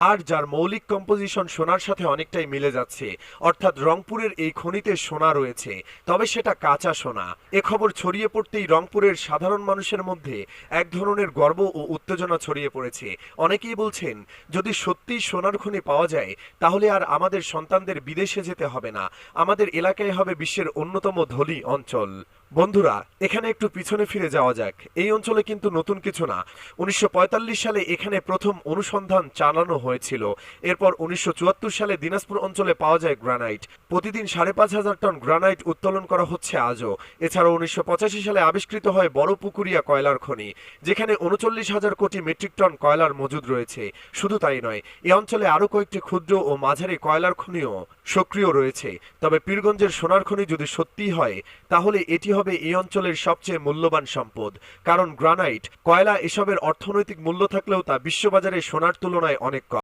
আর যার মৌলিক কম্পোজিশন সোনার সাথে অনেকটাই মিলে যাচ্ছে, অর্থাৎ রংপুরের এই খনিতে সোনা রয়েছে, তবে সেটা কাঁচা সোনা। এ খবর ছড়িয়ে পড়তেই রংপুরের সাধারণ মানুষের মধ্যে এক ধরনের গর্ব ও উত্তেজনা ছড়িয়ে পড়েছে। অনেকেই বলছেন, যদি সত্যিই সোনার খনি পাওয়া যায়, তাহলে আর আমাদের সন্তানদের বিদেশে যেতে হবে না। আমাদের এলাকায় হবে বিশ্বের অন্যতম ধনী অঞ্চল। বন্ধুরা, এখানে একটু পিছনে ফিরে যাওয়া যাক। এই অঞ্চলে কিন্তু নতুন কিছু না। উনিশশো সালে এখানে প্রথম অনুসন্ধান চালানো হয়েছিল। এরপর উনিশশো সালে দিনাজপুর অঞ্চলে পাওয়া যায় গ্রানাইট। প্রতিদিন সাড়ে পাঁচ হাজার টন গ্রানাইট উত্তোলন করা হচ্ছে আজও। এছাড়াও উনিশশো সালে আবিষ্কৃত হয় বড় পুকুরিয়া কয়লার খনি, যেখানে উনচল্লিশ হাজার কোটি মেট্রিক টন কয়লার মজুদ রয়েছে। শুধু তাই নয়, এ অঞ্চলে আরও কয়েকটি ক্ষুদ্র ও মাঝারি কয়লার খনিও সক্রিয় রয়েছে। তবে পীরগঞ্জের সোনার খনি যদি সত্যিই হয়, তাহলে এটি হবে এই অঞ্চলের সবচেয়ে মূল্যবান সম্পদ। কারণ গ্রানাইট, কয়লা এসবের অর্থনৈতিক মূল্য থাকলেও তা বিশ্ববাজারে সোনার তুলনায় অনেক কম।